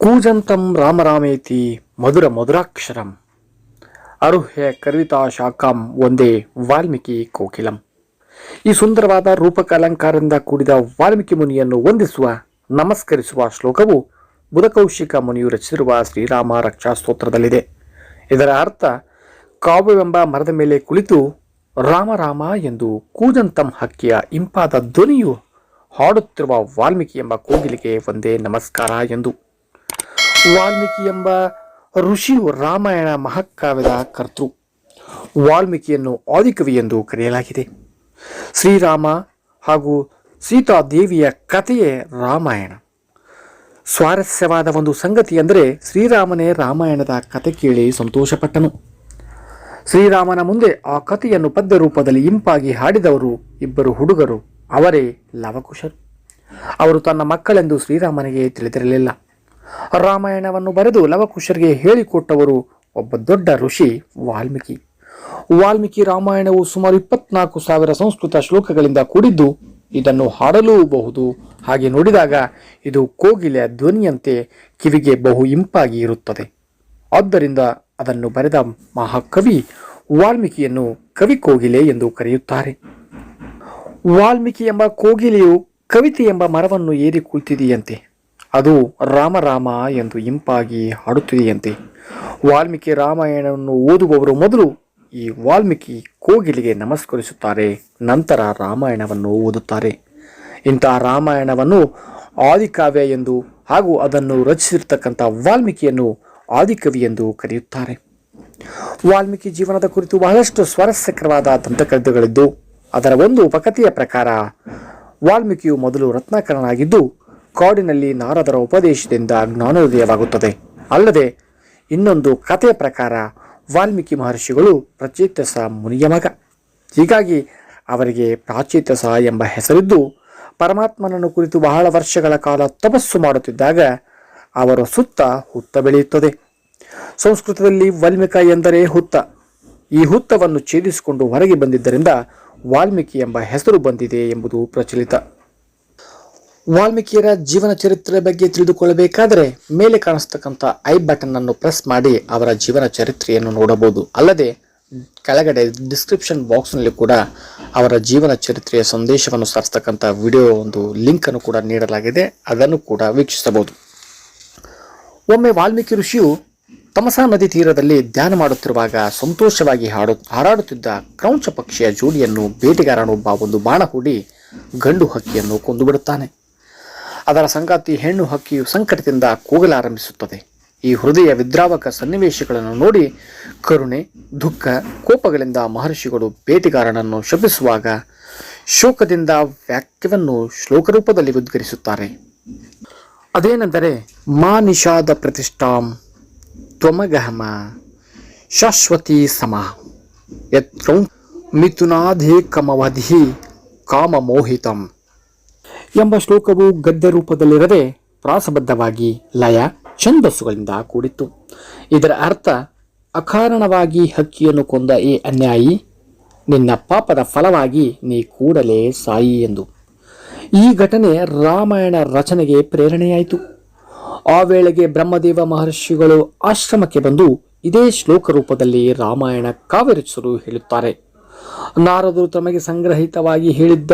ಕೂಜಂತಂ ರಾಮರಾಮೇತಿ ಮಧುರ ಮಧುರಾಕ್ಷರಂ. ಅರುಹ್ಯ ಕರ್ವಿತಾ ಶಾಖಾಂ ಒಂದೇ ವಾಲ್ಮೀಕಿ ಕೋಕಿಲಂ. ಈ ಸುಂದರವಾದ ರೂಪಕ ಅಲಂಕಾರದಿಂದ ಕೂಡಿದ ವಾಲ್ಮೀಕಿ ಮುನಿಯನ್ನು ವಂದಿಸುವ, ನಮಸ್ಕರಿಸುವ ಶ್ಲೋಕವು ಬುಧಕೌಶಿಕ ಮುನಿಯು ರಚಿಸಿರುವ ಶ್ರೀರಾಮ ರಕ್ಷಾ ಸ್ತೋತ್ರದಲ್ಲಿದೆ ಇದರ ಅರ್ಥ, ಕಾವ್ಯವೆಂಬ ಮರದ ಮೇಲೆ ಕುಳಿತು ರಾಮ ರಾಮ ಎಂದು ಕೂಜಂತಂ ಹಕ್ಕಿಯ ಇಂಪಾದ ಧ್ವನಿಯು ಹಾಡುತ್ತಿರುವ ವಾಲ್ಮೀಕಿ ಎಂಬ ಕೋಗಿಲಿಗೆ ಒಂದೇ ನಮಸ್ಕಾರ ಎಂದು. ವಾಲ್ಮೀಕಿ ಎಂಬ ಋಷಿಯು ರಾಮಾಯಣ ಮಹಾಕಾವ್ಯದ ಕರ್ತೃ. ವಾಲ್ಮೀಕಿಯನ್ನು ಆದಿಕವಿ ಎಂದು ಕರೆಯಲಾಗಿದೆ. ಶ್ರೀರಾಮ ಹಾಗೂ ಸೀತಾದೇವಿಯ ಕಥೆಯೇ ರಾಮಾಯಣ. ಸ್ವಾರಸ್ಯವಾದ ಒಂದು ಸಂಗತಿ ಅಂದರೆ ಶ್ರೀರಾಮನೇ ರಾಮಾಯಣದ ಕತೆ ಕೇಳಿ ಸಂತೋಷಪಟ್ಟನು. ಶ್ರೀರಾಮನ ಮುಂದೆ ಆ ಕಥೆಯನ್ನು ಪದ್ಯ ರೂಪದಲ್ಲಿ ಇಂಪಾಗಿ ಹಾಡಿದವರು ಇಬ್ಬರು ಹುಡುಗರು, ಅವರೇ ಲವಕುಶರು. ಅವರು ತನ್ನ ಮಕ್ಕಳೆಂದು ಶ್ರೀರಾಮನಿಗೆ ತಿಳಿದಿರಲಿಲ್ಲ. ರಾಮಾಯಣವನ್ನು ಬರೆದು ಲವಕುಶರಿಗೆ ಹೇಳಿಕೊಟ್ಟವರು ಒಬ್ಬ ದೊಡ್ಡ ಋಷಿ ವಾಲ್ಮೀಕಿ. ವಾಲ್ಮೀಕಿ ರಾಮಾಯಣವು ಸುಮಾರು ಇಪ್ಪತ್ನಾಲ್ಕು ಸಾವಿರ ಸಂಸ್ಕೃತ ಶ್ಲೋಕಗಳಿಂದ ಕೂಡಿದ್ದು ಇದನ್ನು ಹಾಡಲೂಬಹುದು. ಹಾಗೆ ನೋಡಿದಾಗ ಇದು ಕೋಗಿಲೆಯ ಧ್ವನಿಯಂತೆ ಕಿವಿಗೆ ಬಹು ಇಂಪಾಗಿ ಇರುತ್ತದೆ. ಆದ್ದರಿಂದ ಅದನ್ನು ಬರೆದ ಮಹಾಕವಿ ವಾಲ್ಮೀಕಿಯನ್ನು ಕವಿ ಕೋಗಿಲೆ ಎಂದು ಕರೆಯುತ್ತಾರೆ. ವಾಲ್ಮೀಕಿ ಎಂಬ ಕೋಗಿಲೆಯು ಕವಿತೆ ಎಂಬ ಮರವನ್ನು ಏರಿ ಕುಳಿತಿದೆಯಂತೆ. ಅದು ರಾಮ ರಾಮ ಎಂದು ಇಂಪಾಗಿ ಹಾಡುತ್ತಿದೆಯಂತೆ. ವಾಲ್ಮೀಕಿ ರಾಮಾಯಣವನ್ನು ಓದುವವರು ಮೊದಲು ಈ ವಾಲ್ಮೀಕಿ ಕೋಗಿಲಿಗೆ ನಮಸ್ಕರಿಸುತ್ತಾರೆ, ನಂತರ ರಾಮಾಯಣವನ್ನು ಓದುತ್ತಾರೆ. ಇಂತಹ ರಾಮಾಯಣವನ್ನು ಆದಿಕಾವ್ಯ ಎಂದು ಹಾಗೂ ಅದನ್ನು ರಚಿಸಿರ್ತಕ್ಕಂಥ ವಾಲ್ಮೀಕಿಯನ್ನು ಆದಿಕವಿ ಎಂದು ಕರೆಯುತ್ತಾರೆ. ವಾಲ್ಮೀಕಿ ಜೀವನದ ಕುರಿತು ಬಹಳಷ್ಟು ಸ್ವಾರಸ್ಯಕರವಾದ ದಂತಕಥೆಗಳಿದ್ದು, ಅದರ ಒಂದು ಉಪಕಥೆಯ ಪ್ರಕಾರ ವಾಲ್ಮೀಕಿಯು ಮೊದಲು ರತ್ನಾಕರನಾಗಿದ್ದು ಕಾಡಿನಲ್ಲಿ ನಾರದರ ಉಪದೇಶದಿಂದ ಜ್ಞಾನೋದಯವಾಗುತ್ತದೆ. ಅಲ್ಲದೆ ಇನ್ನೊಂದು ಕಥೆಯ ಪ್ರಕಾರ ವಾಲ್ಮೀಕಿ ಮಹರ್ಷಿಗಳು ಪ್ರಚೇತಸ ಮುನಿಯ ಮಗ. ಹೀಗಾಗಿ ಅವರಿಗೆ ಪ್ರಾಚೇತಸ ಎಂಬ ಹೆಸರಿದ್ದು ಪರಮಾತ್ಮನನ್ನು ಕುರಿತು ಬಹಳ ವರ್ಷಗಳ ಕಾಲ ತಪಸ್ಸು ಮಾಡುತ್ತಿದ್ದಾಗ ಅವರ ಸುತ್ತ ಹುತ್ತ ಬೆಳೆಯುತ್ತದೆ. ಸಂಸ್ಕೃತದಲ್ಲಿ ವಾಲ್ಮೀಕ ಎಂದರೆ ಹುತ್ತ. ಈ ಹುತ್ತವನ್ನು ಛೇದಿಸಿಕೊಂಡು ಹೊರಗೆ ಬಂದಿದ್ದರಿಂದ ವಾಲ್ಮೀಕಿ ಎಂಬ ಹೆಸರು ಬಂದಿದೆ ಎಂಬುದು ಪ್ರಚಲಿತ. ವಾಲ್ಮೀಕಿಯರ ಜೀವನ ಚರಿತ್ರೆ ಬಗ್ಗೆ ತಿಳಿದುಕೊಳ್ಳಬೇಕಾದರೆ ಮೇಲೆ ಕಾಣಿಸ್ತಕ್ಕಂಥ ಐ ಬಟನ್ ಅನ್ನು ಪ್ರೆಸ್ ಮಾಡಿ ಅವರ ಜೀವನ ಚರಿತ್ರೆಯನ್ನು ನೋಡಬಹುದು. ಅಲ್ಲದೆ ಕೆಳಗಡೆ ಡಿಸ್ಕ್ರಿಪ್ಷನ್ ಬಾಕ್ಸ್ನಲ್ಲಿ ಕೂಡ ಅವರ ಜೀವನ ಚರಿತ್ರೆಯ ಸಂದೇಶವನ್ನು ಸಾರಿಸ್ತಕ್ಕಂಥ ವಿಡಿಯೋ ಒಂದು ಲಿಂಕ್ ಅನ್ನು ಕೂಡ ನೀಡಲಾಗಿದೆ. ಅದನ್ನು ಕೂಡ ವೀಕ್ಷಿಸಬಹುದು. ಒಮ್ಮೆ ವಾಲ್ಮೀಕಿ ಋಷಿಯು ತಮಸಾ ನದಿ ತೀರದಲ್ಲಿ ಧ್ಯಾನ ಮಾಡುತ್ತಿರುವಾಗ ಸಂತೋಷವಾಗಿ ಹಾಡು, ಹಾರಾಡುತ್ತಿದ್ದ ಕ್ರೌಂಚ ಪಕ್ಷಿಯ ಜೋಡಿಯನ್ನು ಬೇಟೆಗಾರನೊಬ್ಬ ಒಂದು ಬಾಣ ಹೂಡಿ ಗಂಡು ಹಕ್ಕಿಯನ್ನು ಕೊಂದು ಬಿಡುತ್ತಾನೆ ಅದರ ಸಂಗಾತಿ ಹೆಣ್ಣು ಹಕ್ಕಿಯು ಸಂಕಟದಿಂದ ಕೂಗಲಾರಂಭಿಸುತ್ತದೆ. ಈ ಹೃದಯ ವಿದ್ರಾವಕ ಸನ್ನಿವೇಶಗಳನ್ನು ನೋಡಿ ಕರುಣೆ, ದುಃಖ, ಕೋಪಗಳಿಂದ ಮಹರ್ಷಿಗಳು ಬೇಟೆಗಾರನನ್ನು ಶಪಿಸುವಾಗ ಶೋಕದಿಂದ ವಾಕ್ಯವನ್ನು ಶ್ಲೋಕರೂಪದಲ್ಲಿ ಉದ್ಗರಿಸುತ್ತಾರೆ. ಅದೇನೆಂದರೆ, ಮಾ ನಿಷಾದ ಪ್ರತಿಷ್ಠಾಂ ತ್ವಮಗಹಮ ಶಾಶ್ವತಿ ಸಮ. ಯತ್ರ ಮಿಥುನಾಧೇಕಮವಧಿ ಕಾಮಮೋಹಿತಂ. ಎಂಬ ಶ್ಲೋಕವು ಗದ್ಯ ರೂಪದಲ್ಲಿರದೆ ಪ್ರಾಸಬದ್ಧವಾಗಿ ಲಯ ಛಂದಸ್ಸುಗಳಿಂದ ಕೂಡಿತ್ತು. ಇದರ ಅರ್ಥ, ಅಕಾರಣವಾಗಿ ಹಕ್ಕಿಯನ್ನು ಕೊಂದ ಈ ಅನ್ಯಾಯಿ ನಿನ್ನ ಪಾಪದ ಫಲವಾಗಿ ನೀ ಕೂಡಲೇ ಸಾಯಿ ಎಂದು. ಈ ಘಟನೆ ರಾಮಾಯಣ ರಚನೆಗೆ ಪ್ರೇರಣೆಯಾಯಿತು. ಆ ವೇಳೆಗೆ ಬ್ರಹ್ಮದೇವ ಮಹರ್ಷಿಗಳು ಆಶ್ರಮಕ್ಕೆ ಬಂದು ಇದೇ ಶ್ಲೋಕ ರೂಪದಲ್ಲಿ ರಾಮಾಯಣ ಕಾವ್ಯ ರಚಿಸಲು ಹೇಳುತ್ತಾರೆ. ನಾರದರು ತಮಗೆ ಸಂಗ್ರಹಿತವಾಗಿ ಹೇಳಿದ್ದ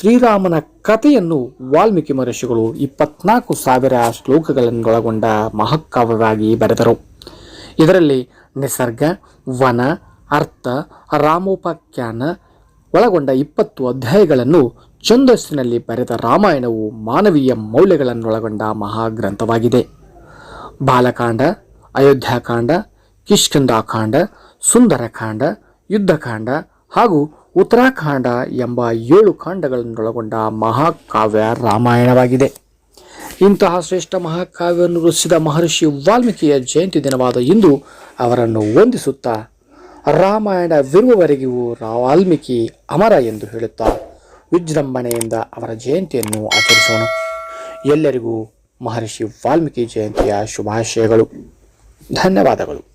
ಶ್ರೀರಾಮನ ಕಥೆಯನ್ನು ವಾಲ್ಮೀಕಿ ಮಹರ್ಷಿಗಳು ಇಪ್ಪತ್ನಾಲ್ಕು ಸಾವಿರ ಶ್ಲೋಕಗಳನ್ನೊಳಗೊಂಡ ಮಹಾಕಾವ್ಯವಾಗಿ ಬರೆದರು. ಇದರಲ್ಲಿ ನಿಸರ್ಗ, ವನ, ಅರ್ಥ, ರಾಮೋಪಾಖ್ಯಾನ ಒಳಗೊಂಡ ಇಪ್ಪತ್ತು ಅಧ್ಯಾಯಗಳನ್ನು ಛಂದಸ್ಸಿನಲ್ಲಿ ಬರೆದ ರಾಮಾಯಣವು ಮಾನವೀಯ ಮೌಲ್ಯಗಳನ್ನೊಳಗೊಂಡ ಮಹಾಗ್ರಂಥವಾಗಿದೆ. ಬಾಲಕಾಂಡ, ಅಯೋಧ್ಯಾಕಾಂಡ ಕಿಷ್ಕಂದಾಕಾಂಡ ಸುಂದರಕಾಂಡ, ಯುದ್ಧಕಾಂಡ ಹಾಗೂ ಉತ್ತರಾಖಂಡ ಎಂಬ ಏಳು ಕಾಂಡಗಳನ್ನೊಳಗೊಂಡ ಮಹಾಕಾವ್ಯ ರಾಮಾಯಣವಾಗಿದೆ. ಇಂತಹ ಶ್ರೇಷ್ಠ ಮಹಾಕಾವ್ಯವನ್ನು ರಚಿಸಿದ ಮಹರ್ಷಿ ವಾಲ್ಮೀಕಿಯ ಜಯಂತಿ ದಿನವಾದ ಇಂದು ಅವರನ್ನು ವಂದಿಸುತ್ತಾ ರಾಮಾಯಣವಿರುವವರೆಗೂ ವಾಲ್ಮೀಕಿ ಅಮರ ಎಂದು ಹೇಳುತ್ತಾ ವಿಜೃಂಭಣೆಯಿಂದ ಅವರ ಜಯಂತಿಯನ್ನು ಆಚರಿಸೋಣ. ಎಲ್ಲರಿಗೂ ಮಹರ್ಷಿ ವಾಲ್ಮೀಕಿ ಜಯಂತಿಯ ಶುಭಾಶಯಗಳು. ಧನ್ಯವಾದಗಳು.